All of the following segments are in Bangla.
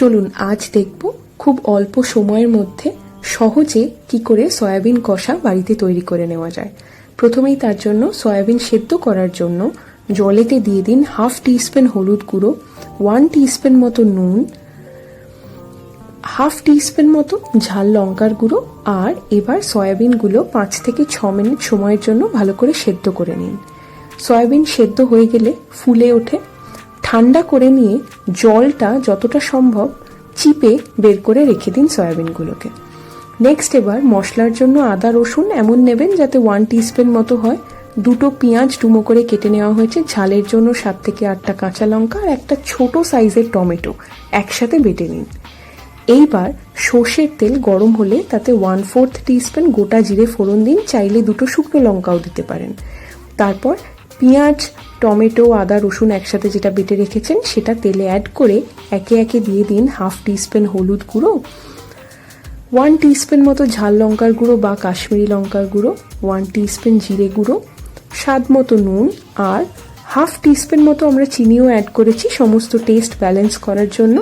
চলুন আজ দেখব খুব অল্প সময়ের মধ্যে সহজে কি করে সয়াবিন কষা বাড়িতে তৈরি করে নেওয়া যায়। প্রথমেই তার জন্য সয়াবিন সেদ্ধ করার জন্য জলেতে দিয়ে দিন হাফ টিস্পুন হলুদ গুঁড়ো, ওয়ান টিস্পুন মতো নুন, হাফ টিস্পুন মতো ঝাল লঙ্কার গুঁড়ো আর এবার সয়াবিনগুলো পাঁচ থেকে ছ মিনিট সময়ের জন্য ভালো করে সেদ্ধ করে নিন। সয়াবিন সেদ্ধ হয়ে গেলে ফুলে ওঠে ঠান্ডা করে নিয়ে জলটা যতটা সম্ভব চিপে বের করে রেখে দিন সয়াবিনগুলোকে। নেক্সট এবার মশলার জন্য আদা, রসুন এমন নেবেন যাতে ওয়ান টিস্পুন মতো হয়। দুটো পেঁয়াজ ডুমো করে কেটে নেওয়া হয়েছে। ঝালের জন্য সাত থেকে আটটা কাঁচা লঙ্কা আর একটা ছোট সাইজের টমেটো একসাথে বেটে নিন। এইবার সর্ষের তেল গরম হলে তাতে ওয়ান ফোর্থ টিস্পুন গোটা জিরে ফোড়ন দিন। চাইলে দুটো শুকনো লঙ্কাও দিতে পারেন। তারপর পেঁয়াজ, টমেটো, আদা, রসুন একসাথে যেটা বেটে রেখেছেন, সেটা তেলে অ্যাড করে একে একে দিয়ে দিন হাফ টিস্পুন হলুদ গুঁড়ো ওয়ান টিস্পুন মতো ঝাল লঙ্কার গুঁড়ো বা কাশ্মীরি লঙ্কার গুঁড়ো ওয়ান টিস্পুন জিরে গুঁড়ো, স্বাদ মতো নুন আর হাফ টিস্পুন মতো আমরা চিনিও অ্যাড করেছি সমস্ত টেস্ট ব্যালেন্স করার জন্য।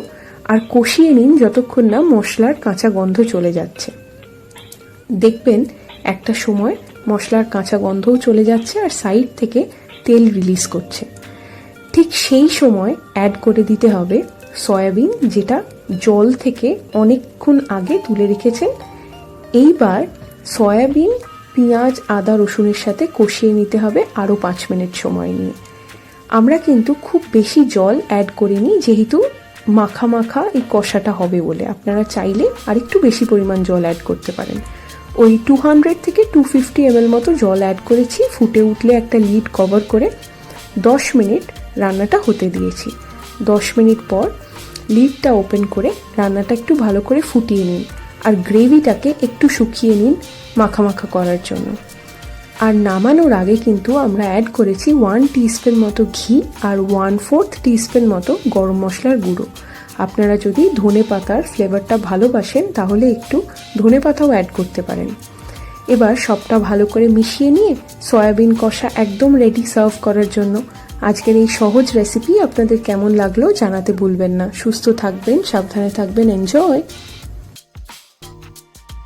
আর কষিয়ে নিন যতক্ষণ না মশলার কাঁচা গন্ধ চলে যাচ্ছে। দেখবেন একটা সময় মশলার কাঁচা গন্ধও চলে যাচ্ছে আর সাইড থেকে তেল রিলিজ করছে। ঠিক সেই সময় অ্যাড করে দিতে হবে সয়াবিন যেটা জল থেকে অনেকক্ষণ আগে তুলে রেখেছেন। এইবার সয়াবিন পেঁয়াজ, আদা, রসুনের সাথে কষিয়ে নিতে হবে আরও পাঁচ মিনিট সময় নিয়ে। আমরা কিন্তু খুব বেশি জল অ্যাড করিনি, যেহেতু মাখা মাখা এই কষাটা হবে বলে। আপনারা চাইলে আরেকটু বেশি পরিমাণ জল অ্যাড করতে পারেন। ওই টু হান্ড্রেড থেকে টু ফিফটি এমএল মতো জল অ্যাড করেছি, ফুটে উঠলে একটা লিড কভার করে দশ মিনিট রান্নাটা হতে দিয়েছি। দশ মিনিট পর লিডটা ওপেন করে রান্নাটা একটু ভালো করে ফুটিয়ে নিন আর গ্রেভিটাকে একটু শুকিয়ে নিন মাখা করার জন্য। আর নামানোর আগে কিন্তু আমরা অ্যাড করেছি ওয়ান টিস্পুন মতো ঘি আর ওয়ান ফোর্থ টিস্পুন মতো গরম মশলার গুঁড়ো। আপনারা যদি ধনে পাতার ফ্লেভারটা ভালোবাসেন, তাহলে একটু ধনে পাতাও অ্যাড করতে পারেন। এবার সবটা ভালো করে মিশিয়ে নিয়ে সয়াবিন কষা একদম রেডি সার্ভ করার জন্য আজকের এই সহজ রেসিপি আপনাদের কেমন লাগল জানাতে ভুলবেন না। সুস্থ থাকবেন, সাবধানে থাকবেন এনজয়